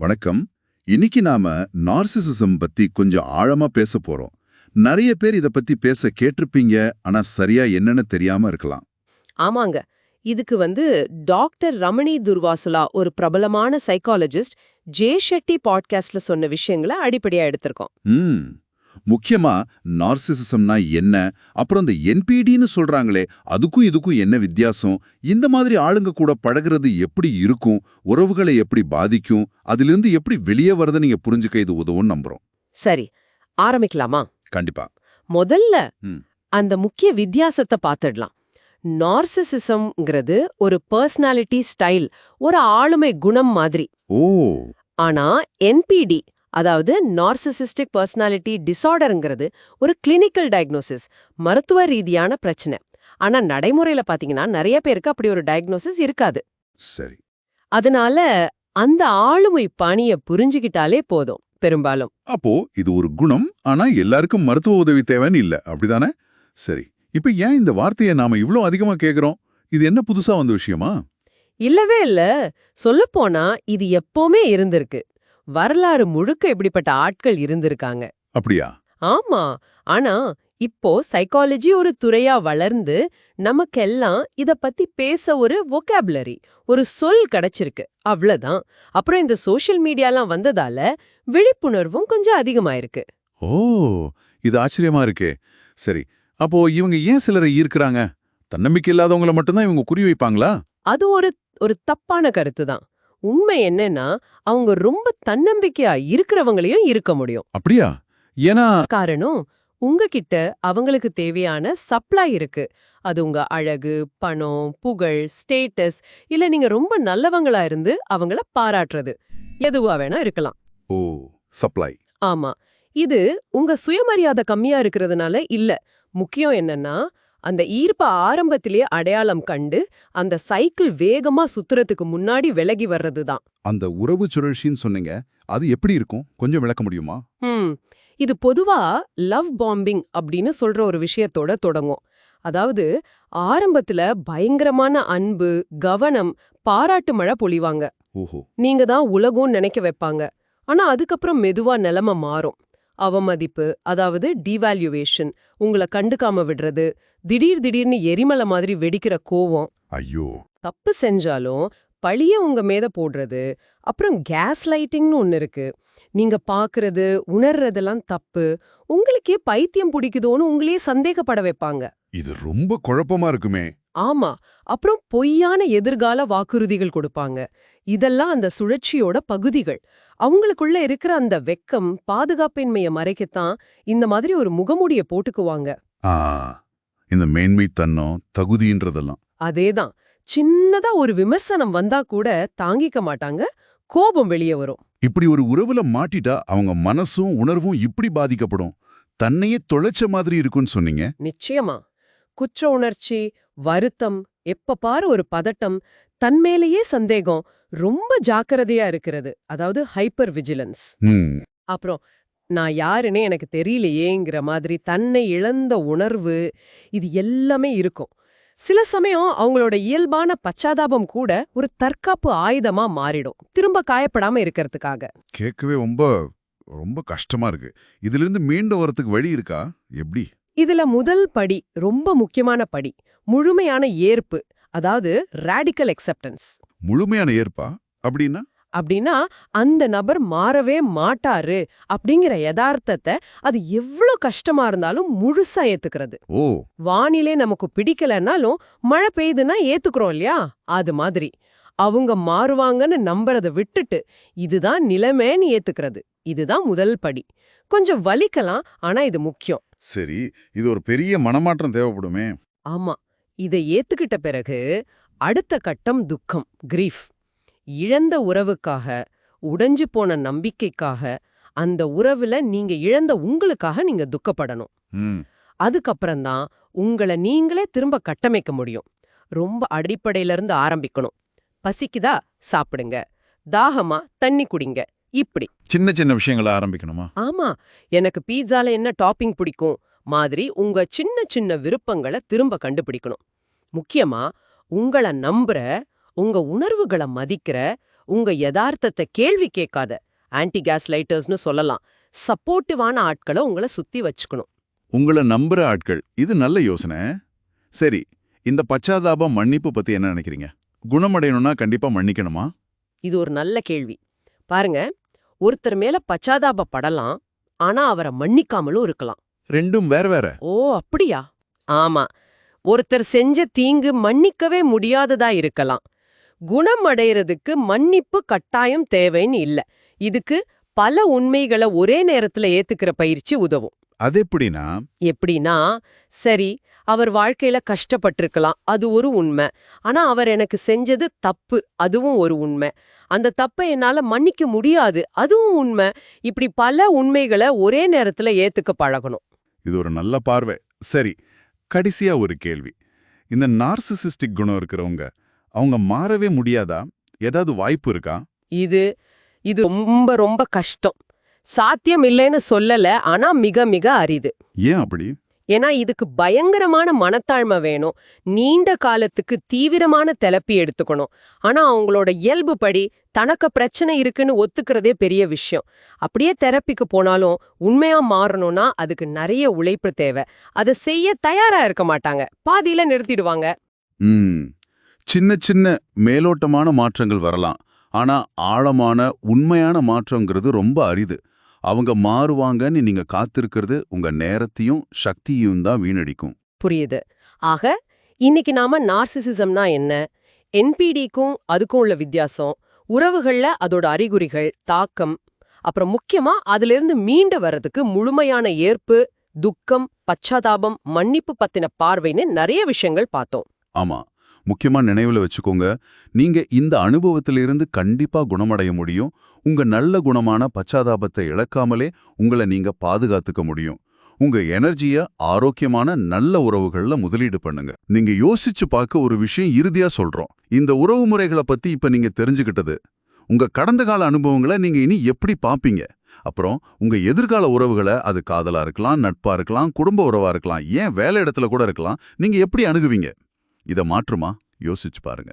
வணக்கம். இன்னைக்கு நாம நார்சிசிசம் பத்தி கொஞ்சம் ஆழமா பேச போறோம். நிறைய பேர் இத பத்தி பேச கேட்டிருப்பீங்க ஆனா சரியா என்னன்னு தெரியாம இருக்கலாம். ஆமாங்க. இதுக்கு வந்து டாக்டர் ரமணி துர்வாசுலா ஒரு பிரபலமான சைக்காலஜிஸ்ட் ஜே ஷெட்டி பாட்காஸ்ட்ல சொன்ன விஷயங்களை அடிப்படையா எடுத்திருக்கோம். முக்கியமா நார்சிசிசம்னா என்ன? அப்புறம் இந்த என்பிடின்னு சொல்றாங்களே அதுக்கும் இதுக்கும் என்ன வித்தியாசம்? இந்த மாதிரி ஆளுங்க கூட பழகுறது எப்படி இருக்கும்? உறவுகளை எப்படி பாதிக்கும்? அதிலிருந்து எப்படி வெளியே வரதை நீங்க புரிஞ்சுக்க இது உதவும் நம்புறோம். சரி ஆரம்பிக்கலாமா? கண்டிப்பா. முதல்ல. அந்த முக்கிய வித்தியாசத்தை பார்த்துடலாம். நார்சிசிசம்ங்கிறது ஒரு பர்சனாலிட்டி ஸ்டைல் ஒரு ஆளுமை குணம் மாதிரி. ஓ. ஆனா என்பிடி அதாவது நார்சிசிஸ்டிக் பர்சனாலிட்டி டிசார்டர்ங்கிறது ஒரு கிளினிக்கல் டயக்னோசிஸ் மருத்துவ ரீதியான பிரச்சனை. ஆனா நடைமுறையில பாத்தீங்கன்னா நிறைய பேருக்கு அப்படி ஒரு டயக்னோசிஸ் இருக்காது. சரி. அதனால அந்த ஆளுமை பணிய புரிஞ்சுகிட்டாலே போதும் பெரும்பாலும். அப்போ இது ஒரு குணம் ஆனா எல்லாருக்கும் மருத்துவ உதவி தேவைன்னு இல்ல. அப்படிதானே? சரி இப்ப ஏன் இந்த வார்த்தையை நாம இவ்ளோ அதிகமா கேக்குறோம்? இது என்ன புதுசா வந்த விஷயமா? இல்லவே இல்ல. சொல்லப்போனா இது எப்பவுமே இருந்திருக்கு. வரலாறு முழுக்க இப்படிப்பட்ட ஆட்கள் இருந்திருக்காங்க. அப்படியா? ஆமா. ஆனா இப்போ சைக்காலஜி ஒரு துறையா வளர்ந்து நமக்கெல்லாம் இத பத்தி பேச ஒரு vocabulary ஒரு சொல் கிடைச்சிருக்கு. அவ்வளவுதான். அப்புறம் இந்த சோஷியல் மீடியாலாம் வந்ததால விழிப்புணர்வும் கொஞ்சம் அதிகமாயிருக்கு. ஓ இது ஆச்சரியமா இருக்கே. சரி அப்போ இவங்க ஏன் சிலரை ஈர்க்கறாங்க? தன்னம்பிக்கை இல்லாதவங்கள மட்டும்தான் இவங்க குறி வைப்பாங்களா? அது ஒரு ஒரு தப்பான கருத்து தான் உண்மை என்னன்னா அவங்க ரொம்ப தன்னம்பிக்கையா இருக்கிறவங்களையும் இருக்க முடியும். அப்படியா? ஏன்னா காரணம் உங்ககிட்ட அவங்களுக்கு தேவையான சப்ளை இருக்கு. அது உங்க அழகு பணம் புகழ் ஸ்டேட்டஸ் இல்ல நீங்க ரொம்ப நல்லவங்களா இருந்து அவங்கள பாராட்டுறது. எதுவா வேணா இருக்கலாம். ஓ சப்ளை. ஆமா. இது உங்க சுயமரியாதை கம்மியா இருக்கிறதுனால இல்ல. முக்கியம் என்னன்னா அந்த ஈர்ப்ப ஆரம்பத்திலேயே அடையாளம் கண்டு அந்த சைக்கிள் வேகமா சுத்துறதுக்கு முன்னாடி விலகி வர்றதுதான். அந்த உறவு சுழற்சின்னு சொன்னீங்க அது எப்படி இருக்கும்? கொஞ்சம் விளக்க முடியுமா? இது பொதுவா லவ் பாம்பிங் அப்படின்னு சொல்ற ஒரு விஷயத்தோட தொடங்கும். அதாவது ஆரம்பத்துல பயங்கரமான அன்பு கவனம் பாராட்டு மழை பொழிவாங்க. ஓஹோ. நீங்க தான் உலகம்னு நினைக்க வைப்பாங்க. ஆனா அதுக்கப்புறம் மெதுவா நிலைமை மாறும். அவமதிப்பு அதாவது டிவால்யூவேஷன் உங்களை கண்டுக்காம விடுறது திடீர் திடீர்னு எரிமலை மாதிரி வெடிக்கிற கோவம். ஐயோ. தப்பு செஞ்சாலும் பழிய உங்க மேத போடுறது அப்புறம் கேஸ் லைட்டிங்னு ஒன்னு இருக்கு. நீங்க பாக்குறது உணர்றதெல்லாம் தப்பு. உங்களுக்கே பைத்தியம் பிடிக்குதோன்னு உங்களையே சந்தேகப்பட வைப்பாங்க. இது ரொம்ப குழப்பமா இருக்குமே. ஆமா. அப்புறம் பொய்யான எதிர்கால வாக்குறுதிகள் கொடுப்பாங்க. இதெல்லாம் அந்த சுழற்சியோட பகுதிகள். அவங்களுக்குள்ள இருக்கிற அந்த வெக்கம் பாதுகாப்பின்மைய மறைக்கத்தான் இந்த மாதிரி ஒரு முகமூடிய போட்டுக்குவாங்க. இந்த மேன்மை தன்னம் தகுதின்றதெல்லாம். அதேதான். சின்னதா ஒரு விமர்சனம் வந்தா கூட தாங்கிக்க மாட்டாங்க. கோபம் வெளியே வரும். இப்படி ஒரு உறவுல மாட்டிட்டா அவங்க மனசும் உணர்வும் இப்படி பாதிக்கப்படும். தன்னையே தொலைச்ச மாதிரி இருக்குன்னு சொன்னீங்க. நிச்சயமா. குற்ற உணர்ச்சி வருத்தம் எப்ப பாரு ஒரு பதட்டம் தன்மேலேயே சந்தேகம் ரொம்ப ஜாக்கிரதையா இருக்கிறது. அதாவது ஹைப்பர் விஜிலன்ஸ். அப்புறம் நான் யாருன்னே எனக்கு தெரியலையேங்கிற மாதிரி தன்னை இழந்த உணர்வு இது எல்லாமே இருக்கும். சில சமயம் அவங்களோட இயல்பான பச்சாதாபம் கூட ஒரு தற்காப்பு ஆயுதமா மாறிடும். திரும்ப காயப்படாம இருக்கிறதுக்காக. கேட்கவே ரொம்ப ரொம்ப கஷ்டமா இருக்கு. இதுல இருந்து மீண்டு வரதுக்கு வழி இருக்கா? எப்படி? இதுல முதல் படி ரொம்ப முக்கியமான படி முழுமையான ஏற்பு அதாவது ரேடிக்கல் அக்செப்டன்ஸ் முழுமையான ஏற்பா? அப்படின்னா? அப்படின்னா அந்த நபர் மாறவே மாட்டாரு அப்படிங்கிற யதார்த்தத்தை அது எவ்வளவு கஷ்டமா இருந்தாலும் முழுசா ஏத்துக்கிறது. ஓ. வானிலை நமக்கு பிடிக்கலன்னாலும் மழை பெய்யுதுன்னா ஏத்துக்கிறோம் இல்லையா? அது மாதிரி. அவங்க மாறுவாங்கன்னு நம்புறத விட்டுட்டு இதுதான் நிலைமைன்னு ஏத்துக்கிறது. இதுதான் முதல் படி. கொஞ்சம் வலிக்கலாம் ஆனா இது முக்கியம். சரி இது ஒரு பெரிய மனமாற்றம் தேவைப்படுமே. ஆமா. இதை ஏத்துக்கிட்ட பிறகு அடுத்த கட்டம் துக்கம் கிரீஃப் இழந்த உறவுக்காக உடைஞ்சு போன நம்பிக்கைக்காக அந்த உறவுல நீங்க இழந்த உங்களுக்காக நீங்க துக்கப்படணும். அதுக்கப்புறம்தான் உங்களை நீங்களே திரும்ப கட்டமைக்க முடியும். ரொம்ப அடிப்படையில இருந்து ஆரம்பிக்கணும். பசிக்குதா? சாப்பிடுங்க. தாகமா? தண்ணி குடிங்க. இப்படி. சின்ன சின்ன விஷயங்களை ஆரம்பிக்கணுமா? ஆமா. எனக்கு பீட்சால என்ன டாப்பிங் பிடிக்கும்? மாதிரி உங்க சின்ன சின்ன விருப்பங்களை திரும்ப கண்டுபிடிக்கணும். முக்கியமா உங்கள நம்புற உங்க உணர்வுகளை மதிக்கிற உங்க யதார்த்தத்தை கேள்வி கேட்காத ஆன்டி கேஸ் லைட்டர்ஸ்னு சொல்லலாம். சப்போர்ட்டிவான ஆட்களை உங்களை சுத்தி வச்சுக்கணும். உங்கள நம்புற ஆட்கள் இது நல்ல யோசனை. சரி இந்த பச்சாதாபம் மன்னிப்பு பத்தி என்ன நினைக்கிறீங்க? குணமடையணும்னா கண்டிப்பா மன்னிக்கணுமா? இது ஒரு நல்ல கேள்வி. பாருங்க ஒருத்தர் மேல பச்சாதாபப்படலாம் ஆனா அவரை மன்னிக்காமலும் இருக்கலாம். ரெண்டும் வேற வேற. ஓ அப்படியா? ஆமா. ஒருத்தர் செஞ்ச தீங்கு மன்னிக்கவே முடியாததா இருக்கலாம். குணமடைறதுக்கு மன்னிப்பு கட்டாயம் தேவைன்னு இல்ல. இதுக்கு பல உண்மைகளை ஒரே நேரத்துல ஏத்துக்கிற பயிற்சி உதவும். அது எப்படின்னா? எப்படின்னா சரி அவர் வாழ்க்கையில கஷ்டப்பட்டிருக்கலாம் அது ஒரு உண்மை. ஆனா அவர் எனக்கு செஞ்சது தப்பு அதுவும் ஒரு உண்மை. அந்த தப்பை என்னால மன்னிக்க முடியாது அதுவும் உண்மை. இப்படி பல உண்மைகளை ஒரே நேரத்துல ஏத்துக்க பழகணும். இது ஒரு நல்ல பார்வை. சரி கடைசியா ஒரு கேள்வி. இந்த நார்சிசிஸ்டிக் குணம் இருக்கிறவங்க அவங்க மாறவே முடியாதா? ஏதாவது வாய்ப்பு இருக்கா? இது இது ரொம்ப ரொம்ப கஷ்டம். சாத்தியம் இல்லைன்னு சொல்லல ஆனா மிக மிக அரிது. ஏன் அப்படி? ஏன்னா இதுக்கு பயங்கரமான மனத்தாழ்மை வேணும். நீண்ட காலத்துக்கு தீவிரமான தெரப்பி எடுத்துக்கணும். ஆனா அவங்களோட இயல்பு படி தனக்கு பிரச்சனை இருக்குன்னு ஒத்துக்கிறதே பெரிய விஷயம். அப்படியே தெரப்பிக்கு போனாலும் உண்மையா மாறணும்னா அதுக்கு நிறைய உழைப்பு தேவை. அதை செய்ய தயாரா இருக்க மாட்டாங்க. பாதியில நிறுத்திடுவாங்க. சின்ன சின்ன மேலோட்டமான மாற்றங்கள் வரலாம். ஆனா ஆழமான உண்மையான மாற்றங்கிறது ரொம்ப அரிது. அவங்க மாறுவாங்கன்னு நீங்க காத்திருக்கிறது உங்க நேரத்தையும் சக்தியும் தான் வீணடிக்கும். புரியுது. ஆக இன்னைக்கு நாம நார்சிசிசம்னா என்ன? என்பிடிக்கும் அதுக்கும் உள்ள வித்தியாசம் உறவுகள்ல அதோட அறிகுறிகள் தாக்கம் அப்புறம் முக்கியமா அதிலிருந்து மீண்டு வர்றதுக்கு முழுமையான ஏற்பு துக்கம் பச்சாதாபம் மன்னிப்பு பத்தின பார்வைன்னு நிறைய விஷயங்கள் பார்த்தோம். ஆமா. முக்கியமா நினைவுல வச்சுக்கோங்க. நீங்க இந்த அனுபவத்திலிருந்து கண்டிப்பா குணமடைய முடியும். உங்க நல்ல குணமான பச்சாதாபத்தை இழக்காமலே உங்களை நீங்க பாதுகாத்துக்க முடியும். உங்க எனர்ஜிய ஆரோக்கியமான நல்ல உறவுகள்ல முதலீடு பண்ணுங்க. நீங்க யோசிச்சு பார்க்க ஒரு விஷயம் இறுதியா சொல்றோம். இந்த உறவு முறைகளை பத்தி இப்ப நீங்க தெரிஞ்சுக்கிட்டது. உங்க கடந்த கால அனுபவங்களை நீங்க இனி எப்படி பாப்பீங்க? அப்புறம் உங்க எதிர்கால உறவுகளை அது காதலா இருக்கலாம் நட்பா இருக்கலாம் குடும்ப உறவா இருக்கலாம் ஏன் வேலை இடத்துல கூட இருக்கலாம் நீங்க எப்படி அணுகுவீங்க? இத மாற்றுமா? யோசிச்சு பாருங்க.